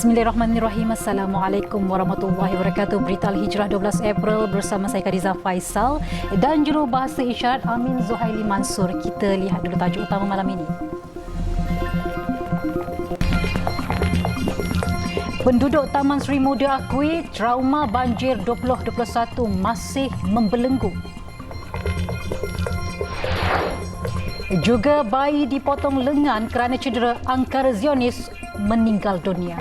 Bismillahirrahmanirrahim. Assalamualaikum warahmatullahi wabarakatuh. Berita Al-Hijrah 12 April bersama saya Kadiza Faisal dan juru bahasa isyarat Amin Zuhaili Mansur. Kita lihat dulu tajuk utama malam ini. Penduduk Taman Sri Muda akui trauma banjir 2021 masih membelenggu. Juga bayi dipotong lengan kerana cedera angkara Zionis meninggal dunia.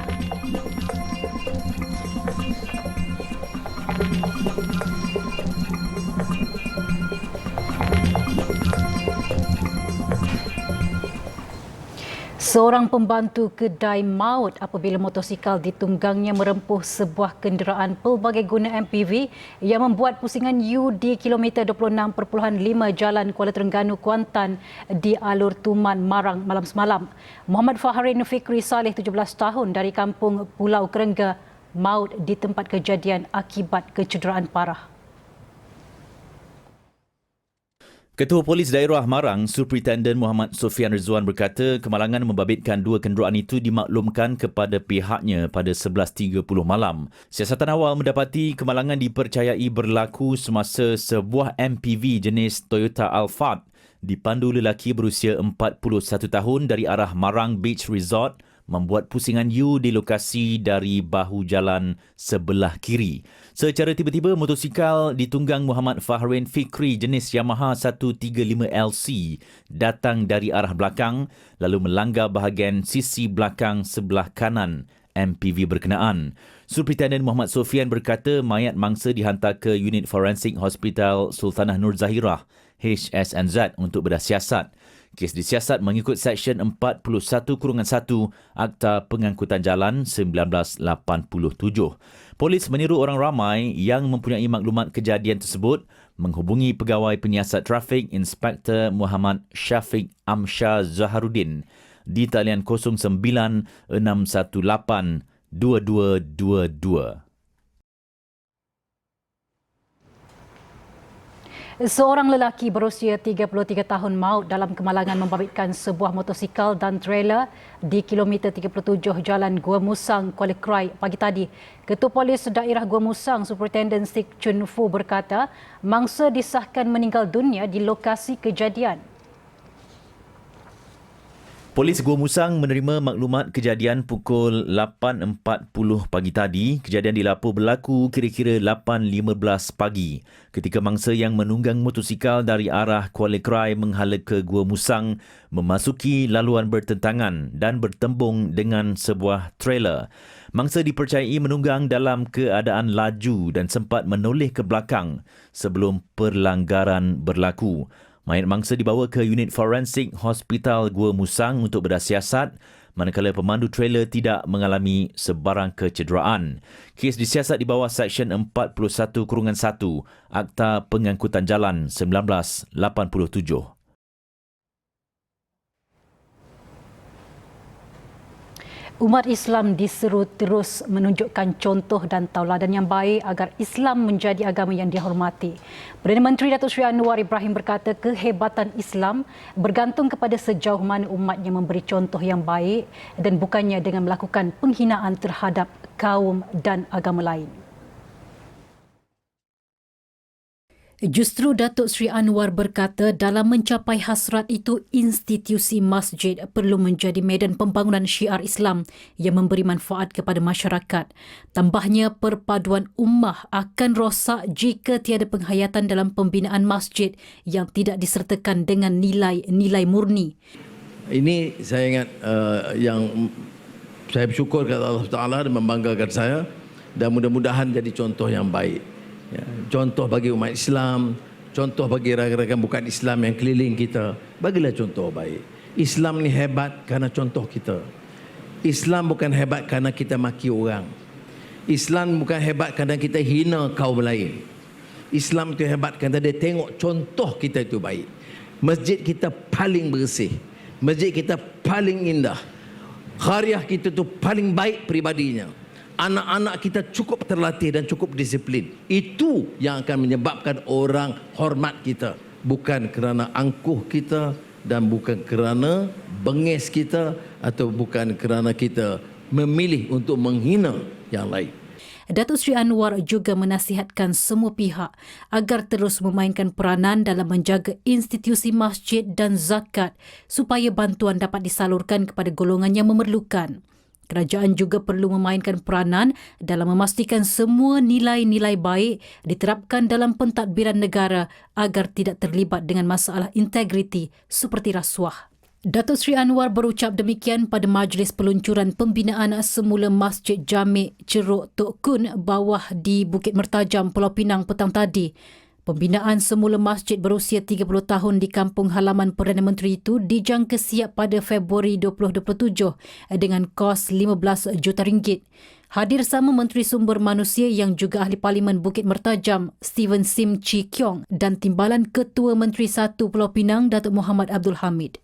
Seorang pembantu kedai maut apabila motosikal ditunggangnya merempuh sebuah kenderaan pelbagai guna MPV yang membuat pusingan U di kilometer 26.5 Jalan Kuala Terengganu Kuantan di Alur Tuman Marang malam semalam. Muhammad Faharin Fikri Saleh 17 tahun dari kampung Pulau Kerengga maut di tempat kejadian akibat kecederaan parah. Ketua Polis Daerah Marang, Superintendent Muhammad Sofian Rizwan berkata kemalangan membabitkan dua kenderaan itu dimaklumkan kepada pihaknya pada 11.30 malam. Siasatan awal mendapati kemalangan dipercayai berlaku semasa sebuah MPV jenis Toyota Alphard dipandu lelaki berusia 41 tahun dari arah Marang Beach Resort membuat pusingan U di lokasi dari bahu jalan sebelah kiri. Secara tiba-tiba, motosikal ditunggang Muhammad Fahrin Fikri jenis Yamaha 135LC datang dari arah belakang lalu melanggar bahagian sisi belakang sebelah kanan MPV berkenaan. Superintendent Muhammad Sofian berkata mayat mangsa dihantar ke unit forensik Hospital Sultanah Nur Zahirah HSNZ untuk bedah siasat. Kes disiasat mengikut Seksyen 41 Kurungan 1 Akta Pengangkutan Jalan 1987. Polis meniru orang ramai yang mempunyai maklumat kejadian tersebut menghubungi pegawai penyiasat trafik Inspektor Muhammad Syafiq Amsha Zaharuddin di talian 09618 2222. Seorang lelaki berusia 33 tahun maut dalam kemalangan membabitkan sebuah motosikal dan trailer di kilometer 37 Jalan Gua Musang, Kuala Krai pagi tadi. Ketua Polis Daerah Gua Musang, Superintendent Sik Chun Fu berkata, mangsa disahkan meninggal dunia di lokasi kejadian. Polis Gua Musang menerima maklumat kejadian pukul 8.40 pagi tadi. Kejadian dilapor berlaku kira-kira 8.15 pagi ketika mangsa yang menunggang motosikal dari arah Kuala Krai menghala ke Gua Musang memasuki laluan bertentangan dan bertembung dengan sebuah trailer. Mangsa dipercayai menunggang dalam keadaan laju dan sempat menoleh ke belakang sebelum perlanggaran berlaku. Mayat mangsa dibawa ke unit forensik Hospital Gua Musang untuk bedah siasat manakala pemandu trailer tidak mengalami sebarang kecederaan. Kes disiasat di bawah Seksyen 41 Kurungan 1 Akta Pengangkutan Jalan 1987. Umat Islam diseru terus menunjukkan contoh dan tauladan yang baik agar Islam menjadi agama yang dihormati. Perdana Menteri Datuk Seri Anwar Ibrahim berkata kehebatan Islam bergantung kepada sejauh mana umatnya memberi contoh yang baik dan bukannya dengan melakukan penghinaan terhadap kaum dan agama lain. Justru Datuk Sri Anwar berkata dalam mencapai hasrat itu institusi masjid perlu menjadi medan pembangunan syiar Islam yang memberi manfaat kepada masyarakat. Tambahnya perpaduan ummah akan rosak jika tiada penghayatan dalam pembinaan masjid yang tidak disertakan dengan nilai-nilai murni. Ini saya ingat uh, yang saya bersyukur kepada Allah Taala dan membanggakan saya dan mudah-mudahan jadi contoh yang baik ya, contoh bagi umat Islam, contoh bagi rakan-rakan bukan Islam yang keliling kita. Bagilah contoh baik. Islam ni hebat kerana contoh kita. Islam bukan hebat kerana kita maki orang. Islam bukan hebat kerana kita hina kaum lain. Islam itu hebat kerana dia tengok contoh kita itu baik. Masjid kita paling bersih. Masjid kita paling indah. Khariah kita tu paling baik pribadinya anak-anak kita cukup terlatih dan cukup disiplin. Itu yang akan menyebabkan orang hormat kita. Bukan kerana angkuh kita dan bukan kerana bengis kita atau bukan kerana kita memilih untuk menghina yang lain. Datuk Seri Anwar juga menasihatkan semua pihak agar terus memainkan peranan dalam menjaga institusi masjid dan zakat supaya bantuan dapat disalurkan kepada golongan yang memerlukan. Kerajaan juga perlu memainkan peranan dalam memastikan semua nilai-nilai baik diterapkan dalam pentadbiran negara agar tidak terlibat dengan masalah integriti seperti rasuah. Datuk Seri Anwar berucap demikian pada majlis peluncuran pembinaan semula Masjid Jamik Ceruk Tok Kun bawah di Bukit Mertajam Pulau Pinang petang tadi. Pembinaan semula masjid berusia 30 tahun di kampung halaman Perdana Menteri itu dijangka siap pada Februari 2027 dengan kos 15 juta ringgit. Hadir sama Menteri Sumber Manusia yang juga Ahli Parlimen Bukit Mertajam, Steven Sim Chi Kiong dan Timbalan Ketua Menteri Satu Pulau Pinang, Datuk Muhammad Abdul Hamid.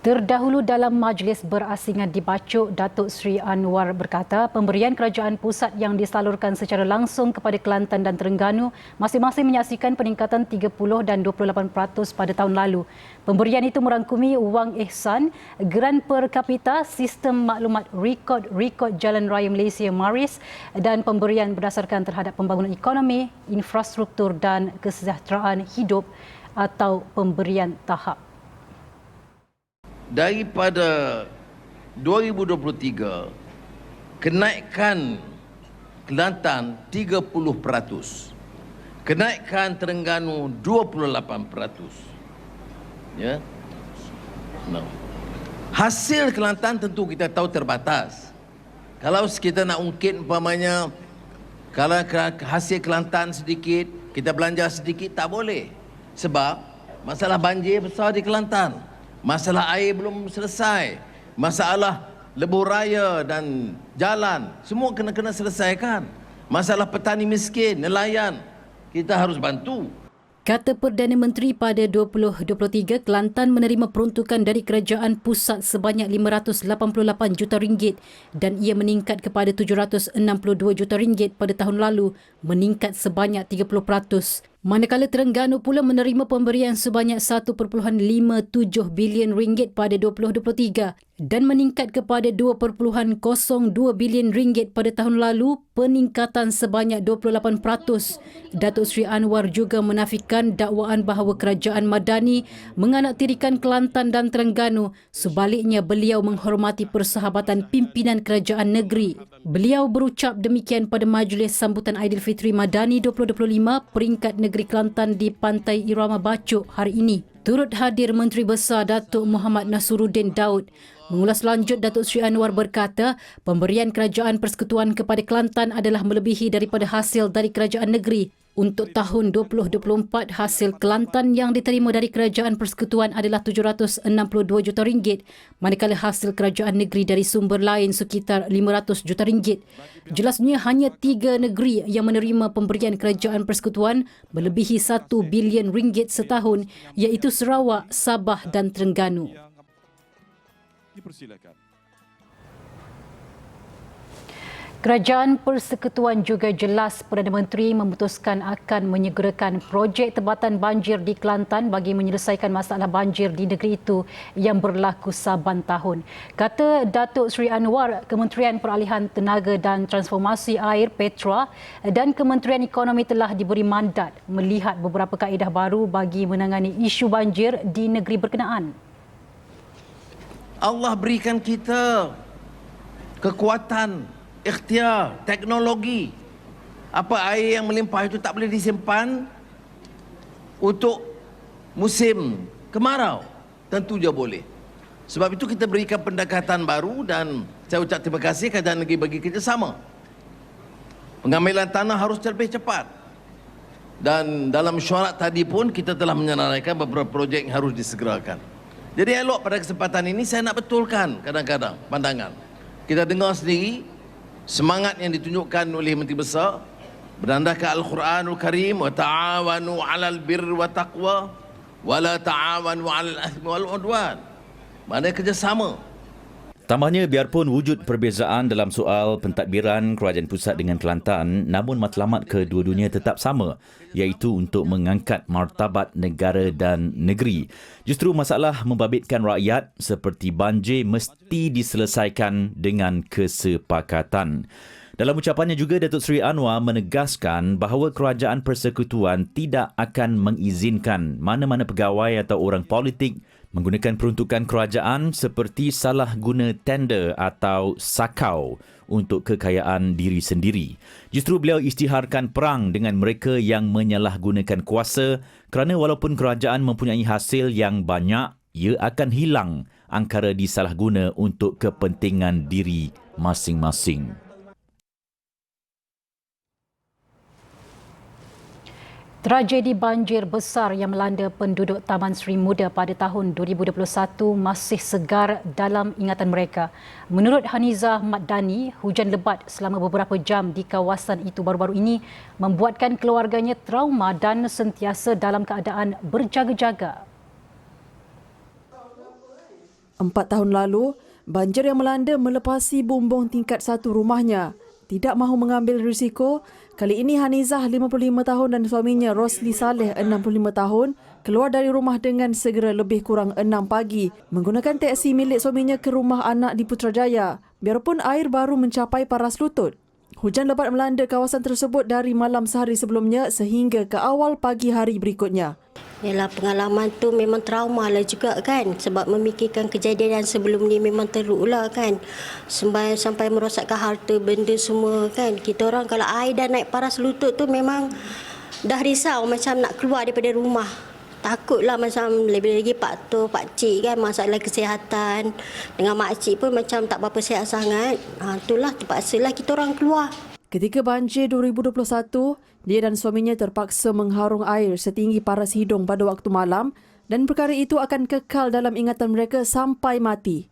Terdahulu dalam majlis berasingan di Bacok, Datuk Seri Anwar berkata pemberian kerajaan pusat yang disalurkan secara langsung kepada Kelantan dan Terengganu masing-masing menyaksikan peningkatan 30 dan 28% pada tahun lalu. Pemberian itu merangkumi wang ihsan, geran per kapita, sistem maklumat rekod-rekod Jalan Raya Malaysia Maris dan pemberian berdasarkan terhadap pembangunan ekonomi, infrastruktur dan kesejahteraan hidup atau pemberian tahap daripada 2023 kenaikan Kelantan 30%. Kenaikan Terengganu 28%. Ya. No. Hasil Kelantan tentu kita tahu terbatas. Kalau kita nak ungkit umpamanya kalau hasil Kelantan sedikit, kita belanja sedikit tak boleh. Sebab masalah banjir besar di Kelantan. Masalah air belum selesai. Masalah lebuh raya dan jalan. Semua kena-kena selesaikan. Masalah petani miskin, nelayan. Kita harus bantu. Kata Perdana Menteri pada 2023, Kelantan menerima peruntukan dari kerajaan pusat sebanyak 588 juta ringgit dan ia meningkat kepada 762 juta ringgit pada tahun lalu, meningkat sebanyak 30%. Manakala Terengganu pula menerima pemberian sebanyak 1.57 bilion ringgit pada 2023 dan meningkat kepada 2.02 bilion ringgit pada tahun lalu, peningkatan sebanyak 28%. Datuk Seri Anwar juga menafikan dakwaan bahawa kerajaan Madani menganaktirikan Kelantan dan Terengganu, sebaliknya beliau menghormati persahabatan pimpinan kerajaan negeri. Beliau berucap demikian pada majlis sambutan Aidilfitri Madani 2025 peringkat negeri Negeri Kelantan di Pantai Irama Bacok hari ini. Turut hadir Menteri Besar Datuk Muhammad Nasruddin Daud. Mengulas lanjut Datuk Sri Anwar berkata, pemberian kerajaan persekutuan kepada Kelantan adalah melebihi daripada hasil dari kerajaan negeri untuk tahun 2024, hasil Kelantan yang diterima dari Kerajaan Persekutuan adalah 762 juta ringgit, manakala hasil kerajaan negeri dari sumber lain sekitar 500 juta ringgit. Jelasnya hanya tiga negeri yang menerima pemberian Kerajaan Persekutuan melebihi 1 bilion ringgit setahun iaitu Sarawak, Sabah dan Terengganu. Dipersilakan. Kerajaan Persekutuan juga jelas Perdana Menteri memutuskan akan menyegerakan projek tebatan banjir di Kelantan bagi menyelesaikan masalah banjir di negeri itu yang berlaku saban tahun. Kata Datuk Seri Anwar, Kementerian Peralihan Tenaga dan Transformasi Air Petra dan Kementerian Ekonomi telah diberi mandat melihat beberapa kaedah baru bagi menangani isu banjir di negeri berkenaan. Allah berikan kita kekuatan ikhtiar, teknologi. Apa air yang melimpah itu tak boleh disimpan untuk musim kemarau. Tentu dia boleh. Sebab itu kita berikan pendekatan baru dan saya ucap terima kasih kerajaan negeri bagi kerjasama. Pengambilan tanah harus lebih cepat. Dan dalam syarat tadi pun kita telah menyenaraikan beberapa projek yang harus disegerakan. Jadi elok pada kesempatan ini saya nak betulkan kadang-kadang pandangan. Kita dengar sendiri semangat yang ditunjukkan oleh Menteri Besar berdasarkan Al-Quranul Karim wa ta'awanu 'alal birri wa taqwa wa la ta'awanu 'alal ithmi wal 'udwan. Mana kerjasama Tambahnya, biarpun wujud perbezaan dalam soal pentadbiran kerajaan pusat dengan Kelantan, namun matlamat kedua-duanya tetap sama, iaitu untuk mengangkat martabat negara dan negeri. Justru masalah membabitkan rakyat seperti banjir mesti diselesaikan dengan kesepakatan. Dalam ucapannya juga, Datuk Seri Anwar menegaskan bahawa kerajaan persekutuan tidak akan mengizinkan mana-mana pegawai atau orang politik menggunakan peruntukan kerajaan seperti salah guna tender atau sakau untuk kekayaan diri sendiri. Justru beliau isytiharkan perang dengan mereka yang menyalahgunakan kuasa kerana walaupun kerajaan mempunyai hasil yang banyak, ia akan hilang angkara disalahguna untuk kepentingan diri masing-masing. Tragedi banjir besar yang melanda penduduk Taman Sri Muda pada tahun 2021 masih segar dalam ingatan mereka. Menurut Hanizah Madani, hujan lebat selama beberapa jam di kawasan itu baru-baru ini membuatkan keluarganya trauma dan sentiasa dalam keadaan berjaga-jaga. Empat tahun lalu, banjir yang melanda melepasi bumbung tingkat satu rumahnya. Tidak mahu mengambil risiko, kali ini Hanizah 55 tahun dan suaminya Rosli Saleh 65 tahun keluar dari rumah dengan segera lebih kurang 6 pagi menggunakan teksi milik suaminya ke rumah anak di Putrajaya. Biarpun air baru mencapai paras lutut. Hujan lebat melanda kawasan tersebut dari malam sehari sebelumnya sehingga ke awal pagi hari berikutnya. Yalah pengalaman tu memang trauma lah juga kan. Sebab memikirkan kejadian yang sebelum ni memang teruk lah kan. Sampai sampai merosakkan harta benda semua kan. Kita orang kalau air dah naik paras lutut tu memang dah risau macam nak keluar daripada rumah. Takutlah macam lebih-lagi pak tu pak cik kan masalah kesihatan. Dengan mak cik pun macam tak berapa sihat sangat. Ha, itulah terpaksalah kita orang keluar Ketika banjir 2021, dia dan suaminya terpaksa mengharung air setinggi paras hidung pada waktu malam dan perkara itu akan kekal dalam ingatan mereka sampai mati.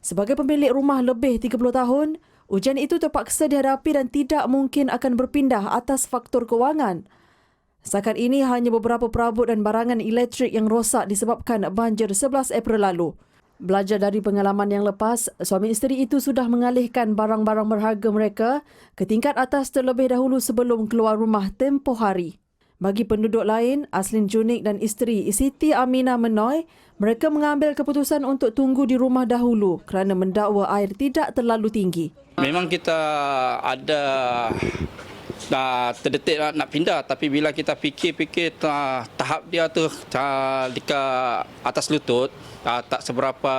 Sebagai pemilik rumah lebih 30 tahun, ujian itu terpaksa dihadapi dan tidak mungkin akan berpindah atas faktor kewangan. Setakat ini hanya beberapa perabot dan barangan elektrik yang rosak disebabkan banjir 11 April lalu. Belajar dari pengalaman yang lepas, suami isteri itu sudah mengalihkan barang-barang berharga mereka ke tingkat atas terlebih dahulu sebelum keluar rumah tempoh hari. Bagi penduduk lain, Aslin Junik dan isteri Siti Amina Menoy, mereka mengambil keputusan untuk tunggu di rumah dahulu kerana mendakwa air tidak terlalu tinggi. Memang kita ada dah terdetik nak, nak pindah tapi bila kita fikir-fikir tahap dia tu dekat atas lutut uh, tak seberapa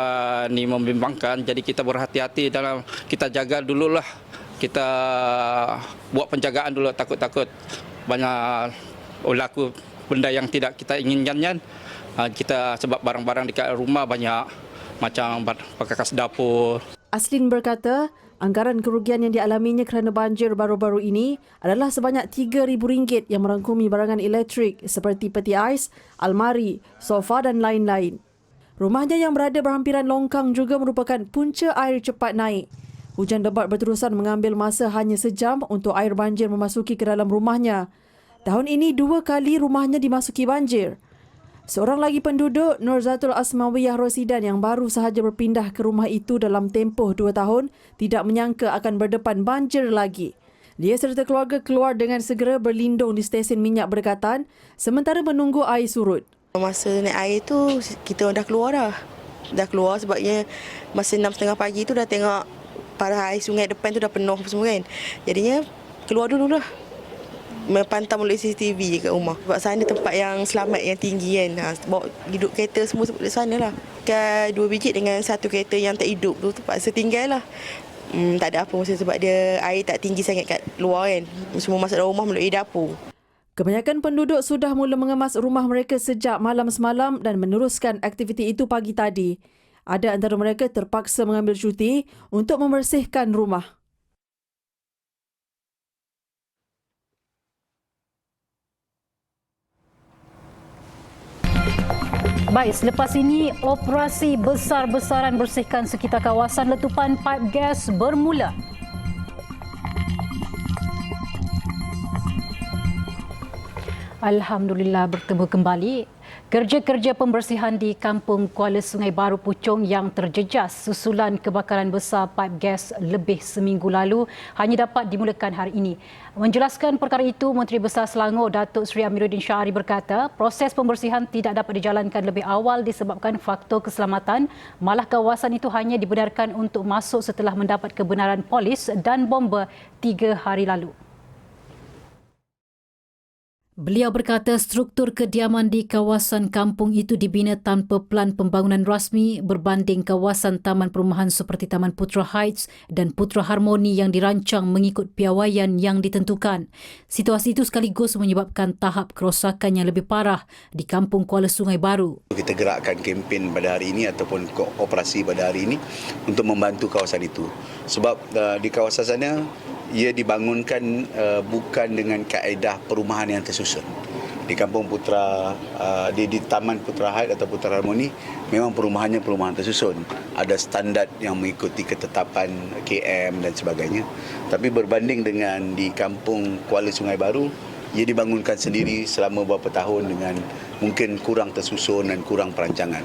ni membimbangkan. Jadi kita berhati-hati dalam kita jaga dululah. Kita buat penjagaan dulu takut-takut banyak berlaku benda yang tidak kita inginkan uh, kita sebab barang-barang dekat rumah banyak macam perkakas dapur. Aslin berkata, Anggaran kerugian yang dialaminya kerana banjir baru-baru ini adalah sebanyak RM3,000 yang merangkumi barangan elektrik seperti peti ais, almari, sofa dan lain-lain. Rumahnya yang berada berhampiran longkang juga merupakan punca air cepat naik. Hujan lebat berterusan mengambil masa hanya sejam untuk air banjir memasuki ke dalam rumahnya. Tahun ini dua kali rumahnya dimasuki banjir. Seorang lagi penduduk, Nurzatul Asmawiyah Rosidan yang baru sahaja berpindah ke rumah itu dalam tempoh dua tahun, tidak menyangka akan berdepan banjir lagi. Dia serta keluarga keluar dengan segera berlindung di stesen minyak berdekatan sementara menunggu air surut. Masa naik air tu, kita dah keluar dah. Dah keluar sebabnya masa 6.30 pagi tu dah tengok para air sungai depan tu dah penuh semua kan. Jadinya keluar dulu lah mempantau melalui CCTV kat rumah. Sebab sana tempat yang selamat yang tinggi kan. Ha, bawa hidup kereta semua di sana lah. Kan dua biji dengan satu kereta yang tak hidup tu terpaksa tinggal lah. Hmm, tak ada apa maksud sebab dia air tak tinggi sangat kat luar kan. Semua masuk dalam rumah melalui dapur. Kebanyakan penduduk sudah mula mengemas rumah mereka sejak malam semalam dan meneruskan aktiviti itu pagi tadi. Ada antara mereka terpaksa mengambil cuti untuk membersihkan rumah. Baik, selepas ini operasi besar-besaran bersihkan sekitar kawasan letupan pipe gas bermula. Alhamdulillah bertemu kembali. Kerja-kerja pembersihan di kampung Kuala Sungai Baru Puchong yang terjejas susulan kebakaran besar paip gas lebih seminggu lalu hanya dapat dimulakan hari ini. Menjelaskan perkara itu, Menteri Besar Selangor Datuk Seri Amiruddin Syahari berkata, proses pembersihan tidak dapat dijalankan lebih awal disebabkan faktor keselamatan, malah kawasan itu hanya dibenarkan untuk masuk setelah mendapat kebenaran polis dan bomba tiga hari lalu. Beliau berkata struktur kediaman di kawasan kampung itu dibina tanpa plan pembangunan rasmi berbanding kawasan taman perumahan seperti Taman Putra Heights dan Putra Harmoni yang dirancang mengikut piawaian yang ditentukan. Situasi itu sekaligus menyebabkan tahap kerosakan yang lebih parah di kampung Kuala Sungai Baru. Kita gerakkan kempen pada hari ini ataupun operasi pada hari ini untuk membantu kawasan itu. Sebab uh, di kawasan sana ia dibangunkan uh, bukan dengan kaedah perumahan yang tersusun. Di Kampung Putra, uh, di, di Taman Putra Heights atau Putra Harmoni, memang perumahannya perumahan tersusun. Ada standard yang mengikuti ketetapan KM dan sebagainya. Tapi berbanding dengan di Kampung Kuala Sungai Baru, ia dibangunkan sendiri selama beberapa tahun dengan mungkin kurang tersusun dan kurang perancangan.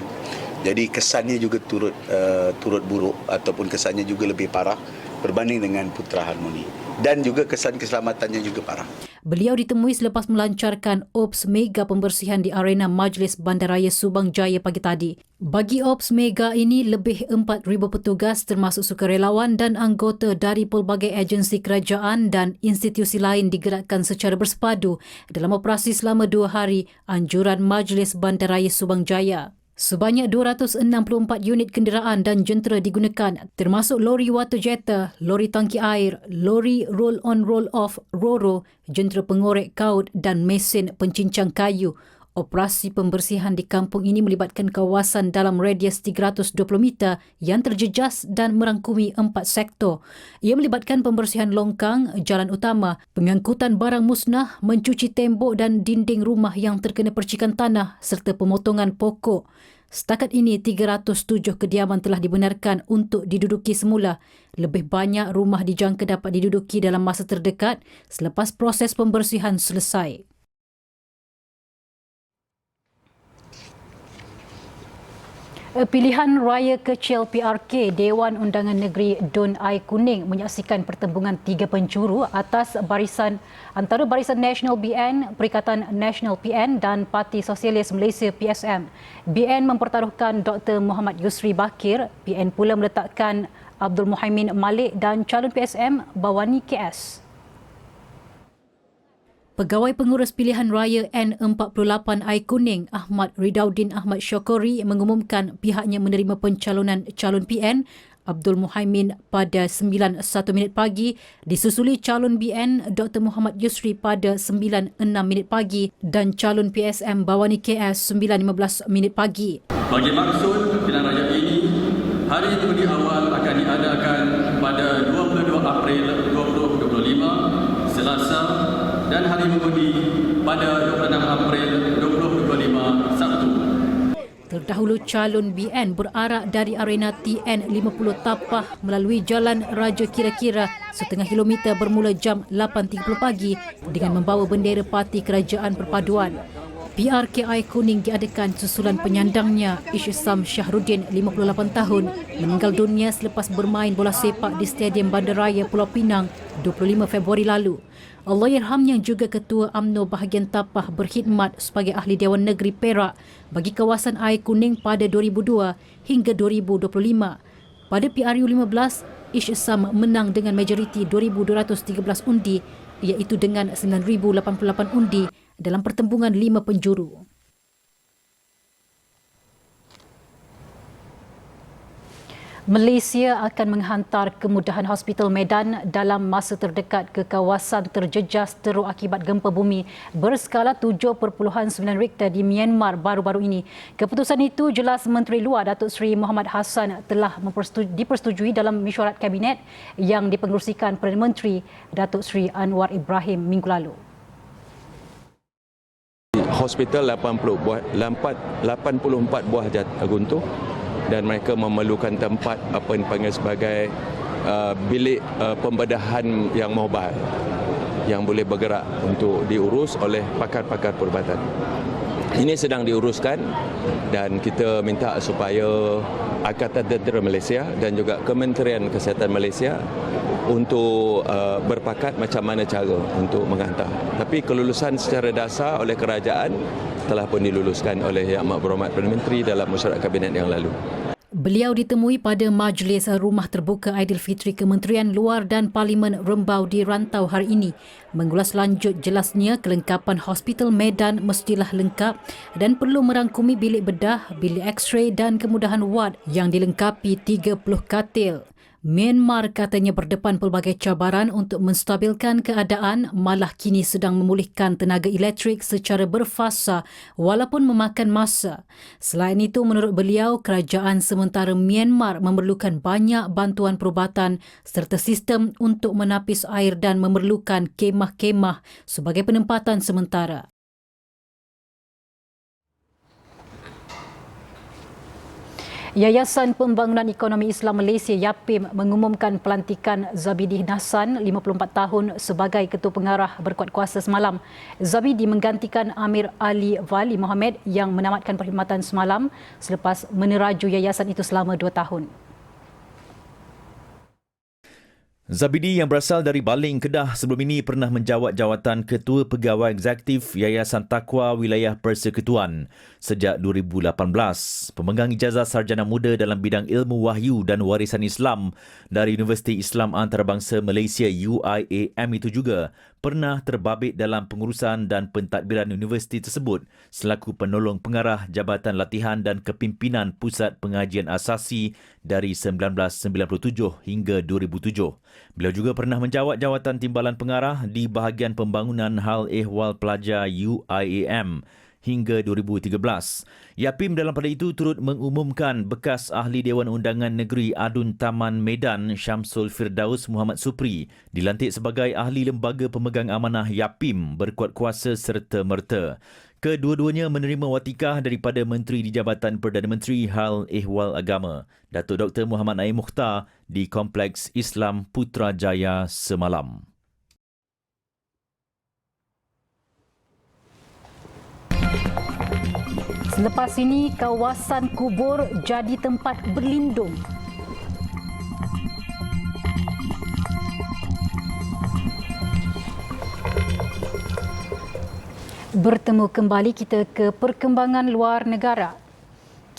Jadi kesannya juga turut uh, turut buruk ataupun kesannya juga lebih parah berbanding dengan Putra Harmoni dan juga kesan keselamatannya juga parah. Beliau ditemui selepas melancarkan OPS Mega pembersihan di arena Majlis Bandaraya Subang Jaya pagi tadi. Bagi OPS Mega ini, lebih 4,000 petugas termasuk sukarelawan dan anggota dari pelbagai agensi kerajaan dan institusi lain digerakkan secara bersepadu dalam operasi selama dua hari anjuran Majlis Bandaraya Subang Jaya. Sebanyak 264 unit kenderaan dan jentera digunakan termasuk lori water jetter, lori tangki air, lori roll-on roll-off RORO, jentera pengorek kaut dan mesin pencincang kayu. Operasi pembersihan di kampung ini melibatkan kawasan dalam radius 320 meter yang terjejas dan merangkumi empat sektor. Ia melibatkan pembersihan longkang, jalan utama, pengangkutan barang musnah, mencuci tembok dan dinding rumah yang terkena percikan tanah serta pemotongan pokok. Setakat ini, 307 kediaman telah dibenarkan untuk diduduki semula. Lebih banyak rumah dijangka dapat diduduki dalam masa terdekat selepas proses pembersihan selesai. Pilihan Raya Kecil PRK Dewan Undangan Negeri Dun Ai Kuning menyaksikan pertembungan tiga pencuru atas barisan antara Barisan Nasional BN, Perikatan Nasional PN dan Parti Sosialis Malaysia PSM. BN mempertaruhkan Dr. Muhammad Yusri Bakir, PN pula meletakkan Abdul Muhaimin Malik dan calon PSM Bawani KS. Pegawai Pengurus Pilihan Raya N48 Ai Kuning Ahmad Ridaudin Ahmad Syokori mengumumkan pihaknya menerima pencalonan calon PN Abdul Muhaimin pada 9.1 minit pagi disusuli calon BN Dr. Muhammad Yusri pada 9.6 minit pagi dan calon PSM Bawani KS 9.15 minit pagi. Bagi maksud pilihan raya ini, hari undi awal akan diadakan pada 22 April 2025 Selasa dan hari mengundi pada 26 April 2025 Sabtu. Terdahulu calon BN berarak dari arena TN50 Tapah melalui Jalan Raja Kira-Kira setengah kilometer bermula jam 8.30 pagi dengan membawa bendera Parti Kerajaan Perpaduan. PRKI Kuning diadakan susulan penyandangnya Ish Sam Syahrudin 58 tahun meninggal dunia selepas bermain bola sepak di Stadium Bandaraya Pulau Pinang 25 Februari lalu. Allahyarham yang juga Ketua AMNO bahagian Tapah berkhidmat sebagai Ahli Dewan Negeri Perak bagi kawasan air kuning pada 2002 hingga 2025. Pada PRU 15, Ish Sam menang dengan majoriti 2,213 undi iaitu dengan 9,088 undi dalam pertembungan lima penjuru. Malaysia akan menghantar kemudahan Hospital Medan dalam masa terdekat ke kawasan terjejas teruk akibat gempa bumi berskala 7.9 Richter di Myanmar baru-baru ini. Keputusan itu jelas Menteri Luar Datuk Seri Muhammad Hassan telah dipersetujui dalam mesyuarat kabinet yang dipengerusikan Perdana Menteri Datuk Seri Anwar Ibrahim minggu lalu. Hospital 80 buah 84 buah runtuh dan mereka memerlukan tempat apa yang dipanggil sebagai uh, bilik uh, pembedahan yang mobile yang boleh bergerak untuk diurus oleh pakar-pakar perubatan. Ini sedang diuruskan dan kita minta supaya Angkatan Tentera Malaysia dan juga Kementerian Kesihatan Malaysia untuk uh, berpakat macam mana cara untuk menghantar. Tapi kelulusan secara dasar oleh kerajaan telah pun diluluskan oleh Yang Amat Berhormat Perdana Menteri dalam mesyuarat kabinet yang lalu. Beliau ditemui pada Majlis Rumah Terbuka Aidilfitri Kementerian Luar dan Parlimen Rembau di Rantau hari ini. Mengulas lanjut jelasnya kelengkapan Hospital Medan mestilah lengkap dan perlu merangkumi bilik bedah, bilik x-ray dan kemudahan wad yang dilengkapi 30 katil. Myanmar katanya berdepan pelbagai cabaran untuk menstabilkan keadaan malah kini sedang memulihkan tenaga elektrik secara berfasa walaupun memakan masa. Selain itu, menurut beliau, kerajaan sementara Myanmar memerlukan banyak bantuan perubatan serta sistem untuk menapis air dan memerlukan kemah-kemah sebagai penempatan sementara. Yayasan Pembangunan Ekonomi Islam Malaysia YAPIM mengumumkan pelantikan Zabidi Nassan 54 tahun sebagai Ketua Pengarah berkuat kuasa semalam. Zabidi menggantikan Amir Ali Vali Mohamed yang menamatkan perkhidmatan semalam selepas meneraju yayasan itu selama dua tahun. Zabidi yang berasal dari Baling, Kedah sebelum ini pernah menjawat jawatan Ketua Pegawai Eksekutif Yayasan Takwa Wilayah Persekutuan sejak 2018. Pemegang ijazah sarjana muda dalam bidang ilmu wahyu dan warisan Islam dari Universiti Islam Antarabangsa Malaysia UIAM itu juga pernah terbabit dalam pengurusan dan pentadbiran universiti tersebut selaku penolong pengarah Jabatan Latihan dan Kepimpinan Pusat Pengajian Asasi dari 1997 hingga 2007. Beliau juga pernah menjawat jawatan timbalan pengarah di bahagian pembangunan hal ehwal pelajar UIAM hingga 2013. Yapim dalam pada itu turut mengumumkan bekas ahli Dewan Undangan Negeri Adun Taman Medan Syamsul Firdaus Muhammad Supri dilantik sebagai ahli lembaga pemegang amanah Yapim berkuat kuasa serta merta. Kedua-duanya menerima watikah daripada Menteri di Jabatan Perdana Menteri Hal Ehwal Agama, Datuk Dr. Muhammad Naim Mukhtar di Kompleks Islam Putrajaya semalam. Selepas ini, kawasan kubur jadi tempat berlindung. Bertemu kembali kita ke perkembangan luar negara.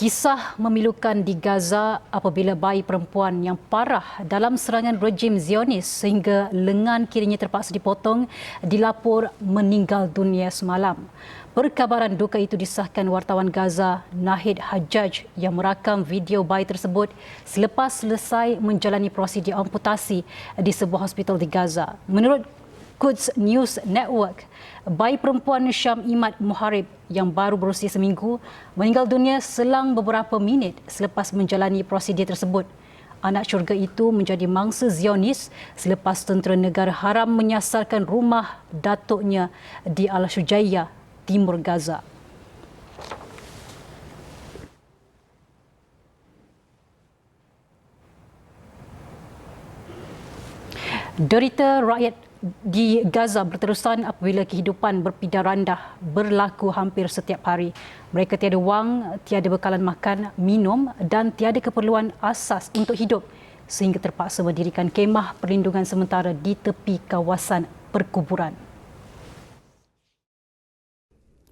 Kisah memilukan di Gaza apabila bayi perempuan yang parah dalam serangan rejim Zionis sehingga lengan kirinya terpaksa dipotong dilapor meninggal dunia semalam. Perkabaran duka itu disahkan wartawan Gaza Nahid Hajjaj yang merakam video bayi tersebut selepas selesai menjalani prosedur amputasi di sebuah hospital di Gaza. Menurut Quds News Network, bayi perempuan Syam Imad Muharib yang baru berusia seminggu meninggal dunia selang beberapa minit selepas menjalani prosedur tersebut. Anak syurga itu menjadi mangsa Zionis selepas tentera negara haram menyasarkan rumah datuknya di Al-Shujaiyah timur Gaza. Derita rakyat di Gaza berterusan apabila kehidupan berpindah randah berlaku hampir setiap hari. Mereka tiada wang, tiada bekalan makan, minum dan tiada keperluan asas untuk hidup sehingga terpaksa mendirikan kemah perlindungan sementara di tepi kawasan perkuburan.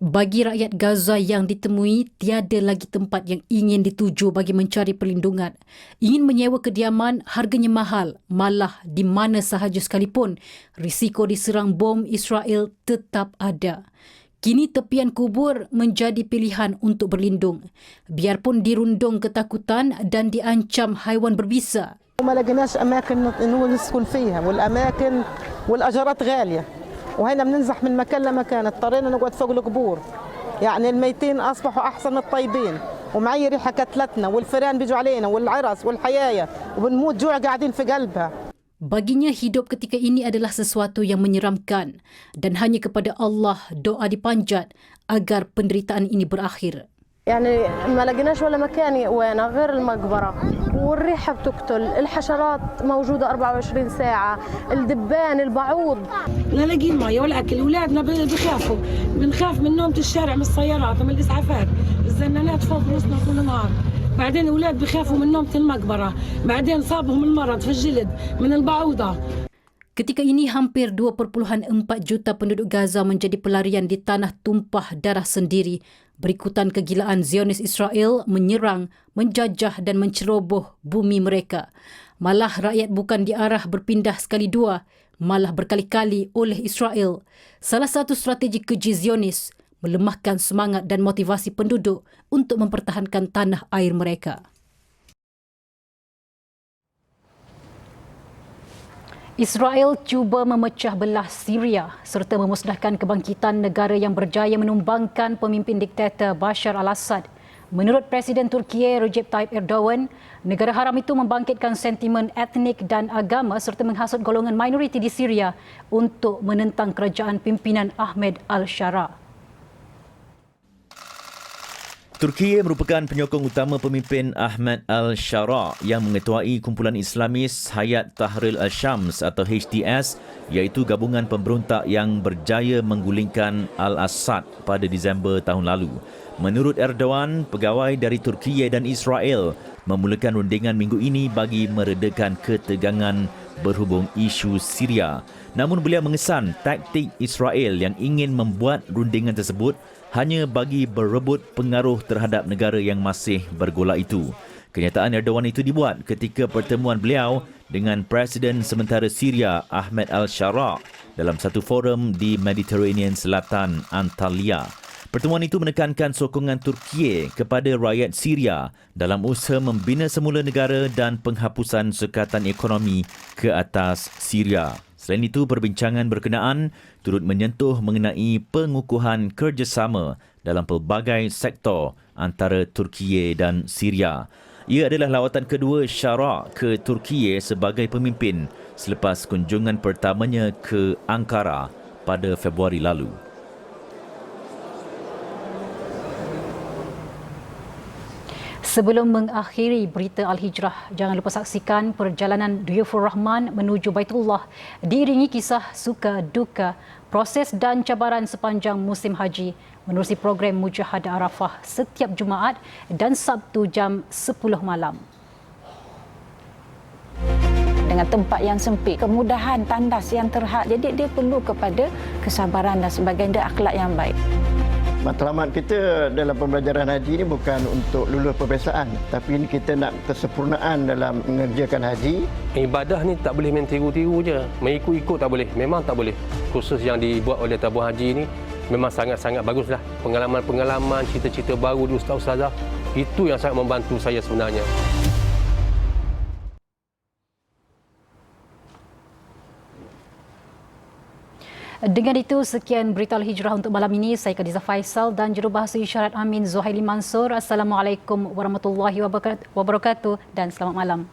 Bagi rakyat Gaza yang ditemui, tiada lagi tempat yang ingin dituju bagi mencari perlindungan. Ingin menyewa kediaman, harganya mahal. Malah di mana sahaja sekalipun, risiko diserang bom Israel tetap ada. Kini tepian kubur menjadi pilihan untuk berlindung. Biarpun dirundung ketakutan dan diancam haiwan berbisa. وما لقيناش اماكن نسكن فيها والاماكن والاجارات غاليه وهنا بننزح من مكان لمكان اضطرينا نقعد فوق القبور يعني الميتين اصبحوا احسن من الطيبين ومعي ريحه كتلتنا والفيران بيجوا علينا والعرس والحيايه وبنموت جوع قاعدين في قلبها Baginya hidup ketika ini adalah sesuatu yang menyeramkan dan hanya kepada Allah doa dipanjat agar penderitaan ini berakhir. يعني ما لقيناش ولا مكان يقوانا غير المقبرة. والريحة بتقتل الحشرات موجودة 24 ساعة الدبان البعوض. لا لاقيين مية ولا أكل أولادنا بخافوا. بنخاف من نومة الشارع من السيارات ومن الإسعافات. الزنانات فوق راسنا كل نهار. بعدين أولاد بخافوا من نومة المقبرة. بعدين صابهم المرض في الجلد من البعوضة. Ketika ini hampir 2.4 juta penduduk Gaza menjadi pelarian di tanah tumpah darah sendiri berikutan kegilaan Zionis Israel menyerang, menjajah dan menceroboh bumi mereka. Malah rakyat bukan diarah berpindah sekali dua, malah berkali-kali oleh Israel. Salah satu strategi keji Zionis melemahkan semangat dan motivasi penduduk untuk mempertahankan tanah air mereka. Israel cuba memecah belah Syria serta memusnahkan kebangkitan negara yang berjaya menumbangkan pemimpin diktator Bashar al-Assad. Menurut Presiden Turki Recep Tayyip Erdogan, negara haram itu membangkitkan sentimen etnik dan agama serta menghasut golongan minoriti di Syria untuk menentang kerajaan pimpinan Ahmed al-Shara. Turki merupakan penyokong utama pemimpin Ahmad al-Shara yang mengetuai kumpulan Islamis Hayat Tahrir al-Shams atau HTS iaitu gabungan pemberontak yang berjaya menggulingkan al-Assad pada Disember tahun lalu. Menurut Erdogan, pegawai dari Turki dan Israel memulakan rundingan minggu ini bagi meredakan ketegangan berhubung isu Syria. Namun beliau mengesan taktik Israel yang ingin membuat rundingan tersebut hanya bagi berebut pengaruh terhadap negara yang masih bergolak itu. Kenyataan Erdogan itu dibuat ketika pertemuan beliau dengan Presiden sementara Syria Ahmed al-Shara dalam satu forum di Mediterranean Selatan Antalya. Pertemuan itu menekankan sokongan Turki kepada rakyat Syria dalam usaha membina semula negara dan penghapusan sekatan ekonomi ke atas Syria. Selain itu, perbincangan berkenaan turut menyentuh mengenai pengukuhan kerjasama dalam pelbagai sektor antara Turki dan Syria. Ia adalah lawatan kedua Syara ke Turki sebagai pemimpin selepas kunjungan pertamanya ke Ankara pada Februari lalu. Sebelum mengakhiri berita Al-Hijrah, jangan lupa saksikan perjalanan Duyufur Rahman menuju Baitullah diiringi kisah suka duka, proses dan cabaran sepanjang musim haji menerusi program Mujahadah Arafah setiap Jumaat dan Sabtu jam 10 malam. dengan tempat yang sempit, kemudahan tandas yang terhad. Jadi dia perlu kepada kesabaran dan sebagainya, akhlak yang baik. Matlamat kita dalam pembelajaran haji ini bukan untuk lulus peperiksaan, tapi ini kita nak kesempurnaan dalam mengerjakan haji. Ibadah ni tak boleh main tiru-tiru je. Mengikut-ikut tak boleh. Memang tak boleh. Kursus yang dibuat oleh tabung haji ini memang sangat-sangat baguslah. Pengalaman-pengalaman, cerita-cerita baru di ustaz-ustazah, itu yang sangat membantu saya sebenarnya. Dengan itu, sekian berita Al-Hijrah untuk malam ini. Saya Khadijah Faisal dan jurubahasa isyarat Amin Zuhaili Mansur. Assalamualaikum warahmatullahi wabarakatuh dan selamat malam.